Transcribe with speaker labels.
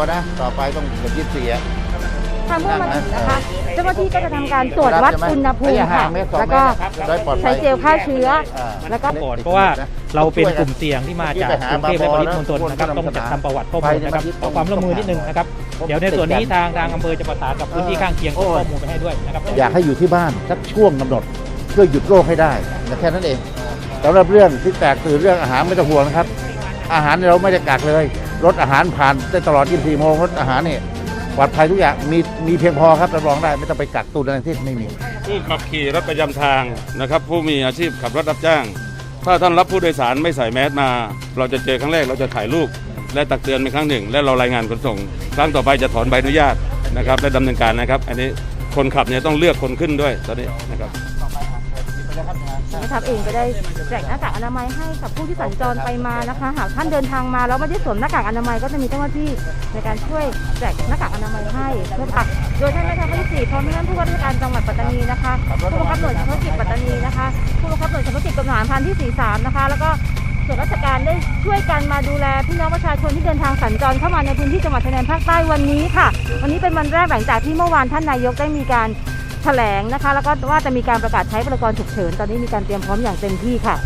Speaker 1: ตัวนะ ต่อไปต้องเกือบยี่สิบสี่อะ
Speaker 2: ทางเมื่อมาถึงนะคะ เจ้าหน้าที่ก็จะทำการตรวจวัดอุณหภูมิ
Speaker 1: ระยะห่า
Speaker 2: ค่ะ
Speaker 1: งเมตรสอง
Speaker 2: แล้ว
Speaker 1: เม
Speaker 2: ก็
Speaker 1: ตรนะครับจะได้ปลอดภัย
Speaker 2: ใช้เจลฆ่าเชื้อ
Speaker 1: อ่า
Speaker 2: แล้วก็
Speaker 3: ก่อนเพราะว่าเราเป็นกลุ่มเสี่ยงที่มาจากกรุงเทพและปริมณฑลนะครับต้องจัดทำประวัติข้อมูลนะครับขอความร่วมมือนิดนึงนะครับเดี๋ยวในส่วนนี้ทางทางอำเภอจะประสานกับพื้นที่ข้างเคียงส่งข้อมูลไปให้ด้วยนะครับ
Speaker 1: อยากให้อยู่ที่บ้านสักช่วงกำหนดเพื่อหยุดโรคให้ได้แต่แค่นั้นเองสำหรับเรื่องที่แตกตื่นเรื่องอาหารไม่ต้องห่วงนะครับ อาหารเราไม่ได้กักเลย รถอาหารผ่านได้ตลอด 24 โมงรถอาหารเนี่ยปลอดภัยทุกอย่างมีมีเพียงพอครับรับรองได้ไม่ต้องไปกักตุนอะไรที่ไม่มี
Speaker 4: ผู้ขับขี่รถประจำทางนะครับ ผู้มีอาชีพขับรถรับจ้าง ถ้าท่านรับผู้โดยสารไม่ใส่แมสมา เราจะเจอครั้งแรกเราจะถ่ายรูป และตักเตือนเป็นครั้งหนึ่ง และเรารายงานขนส่ง ครั้งต่อไปจะถอนใบอนุญาตนะครับและดำเนินการนะครับ อันนี้คนขับเนี่ยต้องเลือกคนขึ้นด้วยตอนนี้นะครับ
Speaker 2: นะครับเองก็ได้แจกหน้ากากอนามัยให้กับผู้ที่สัญจรไปมานะคะ หากท่านเดินทางมาแล้วไม่ได้สวมหน้ากากอนามัยก็จะมีเจ้าหน้าที่ในการช่วยแจกหน้ากากอนามัยให้เพื่อปักโดยท่านแม่ทัพภาคที่สี่พร้อมท่านผู้ว่าราชการจังหวัดปัตตานีนะคะผู้บังคับหน่วยเฉพาะกิจปัตตานีนะคะผู้บังคับหน่วยเฉพาะกิจกรมทหารพรานที่43นะคะ แล้วก็ส่วนราชการได้ช่วยกันมาดูแลพี่น้องประชาชนที่เดินทางสัญจรเข้ามาในพื้นที่จังหวัดชายแดนภาคใต้วันนี้ค่ะ วันนี้เป็นวันแรกหลังจากที่เมื่อวานท่านนายกได้มีการ แถลงนะคะ แล้วก็ว่าจะมีการประกาศใช้พรกรฉุกเฉิน ตอนนี้มีการเตรียมพร้อมอย่างเต็มที่ค่ะ